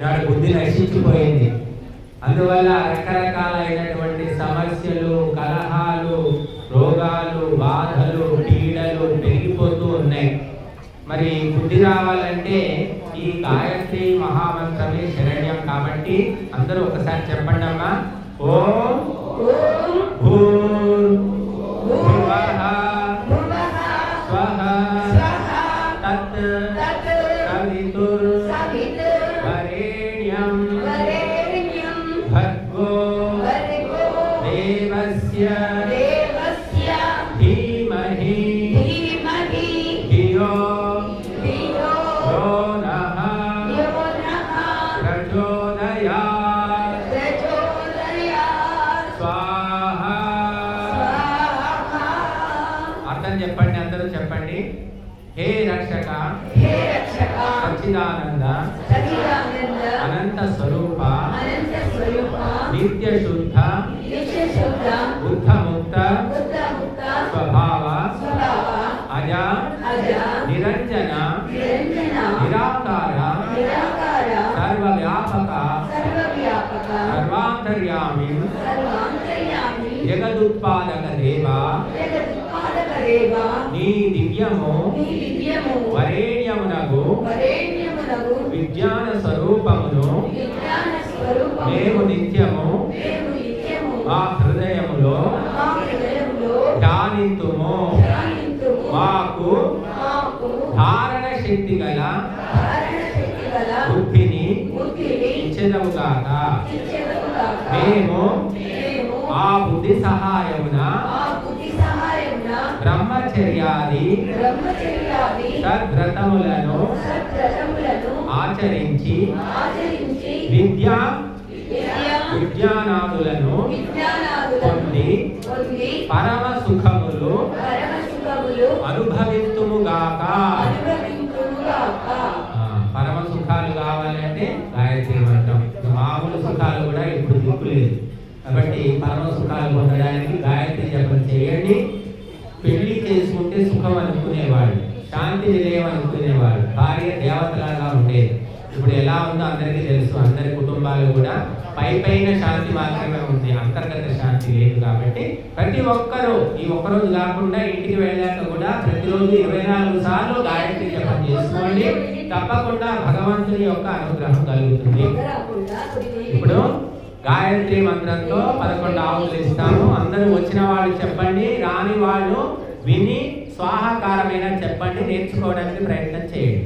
ఈనాడు బుద్ధి నశించిపోయింది. అందువల్ల రకరకాలైనటువంటి సమస్యలు కలహాలు రోగాలు బాధలు పీడలు పెరిగిపోతూ ఉన్నాయి. మరి బుద్ధి రావాలంటే ఈ గాయత్రి మహామంత్రమే శరణ్యం కాబట్టి అందరూ ఒకసారి చెప్పండి అమ్మా. ఓం భూర్ భువః స్వః తత్ సవితుర్ అర్థం చెప్పండి అందరూ చెప్పండి. హే రక్షక. సచ్చిదానంద. అనంత స్వరూప. నిత్య శుద్ధ. స్వభావ అజ నిరంజన నిరాకార సర్వవ్యాపక సర్వాంతర్యామి జగదుత్పాదక దేవ నీ దివ్యము వరేణ్యమునగు విజ్ఞాన స్వరూపమును మేము నిత్యము మా హృదయములో ధ్యానింతుము. మాకు ధారణ శక్తి గల బుద్ధిని ఇచ్చెదవుగాక. మేము ఆ బుద్ధి సహాయమున బ్రహ్మచర్యాది సద్వ్రతములను ఆచరించి విద్యా విజ్ఞానాదులను పొంది పరమ సుఖములు అనుభవింతుముగాక పరమ సుఖాలు కావాలంటే గాయత్రి మంత్రం మామూలు సుఖాలు కూడా ఇప్పుడు దిక్కులేదు కాబట్టి పరమ సుఖాలు పొందడానికి గాయత్రి జపం చేయండి. పెళ్ళి చేసుకుంటే సుఖం అనుకునేవాడు శాంతి నిలయం అనుకునేవాడు భార్య దేవతలాగా ఉండేది. ఇప్పుడు ఎలా ఉందో అందరికీ తెలుసు కుటుంబాలు కూడా పై పైన శాంతి మాత్రమే ఉంది. అంతర్గత శాంతి లేదు కాబట్టి ప్రతి ఒక్కరూ ఈ ఒక్కరోజు కాకుండా ఇంటికి వెళ్ళాక కూడా ప్రతిరోజు ఇరవై నాలుగు సార్లు గాయత్రి జపం చేసుకోండి. తప్పకుండా భగవంతుని యొక్క అనుగ్రహం కలుగుతుంది. ఇప్పుడు గాయత్రి మంత్రంతో పదకొండు ఆవులు ఇస్తాము. అందరూ వచ్చిన వాళ్ళు చెప్పండి రాని వాళ్ళు విని స్వాహాకారమైన చెప్పండి నేర్చుకోవడానికి ప్రయత్నం చేయండి.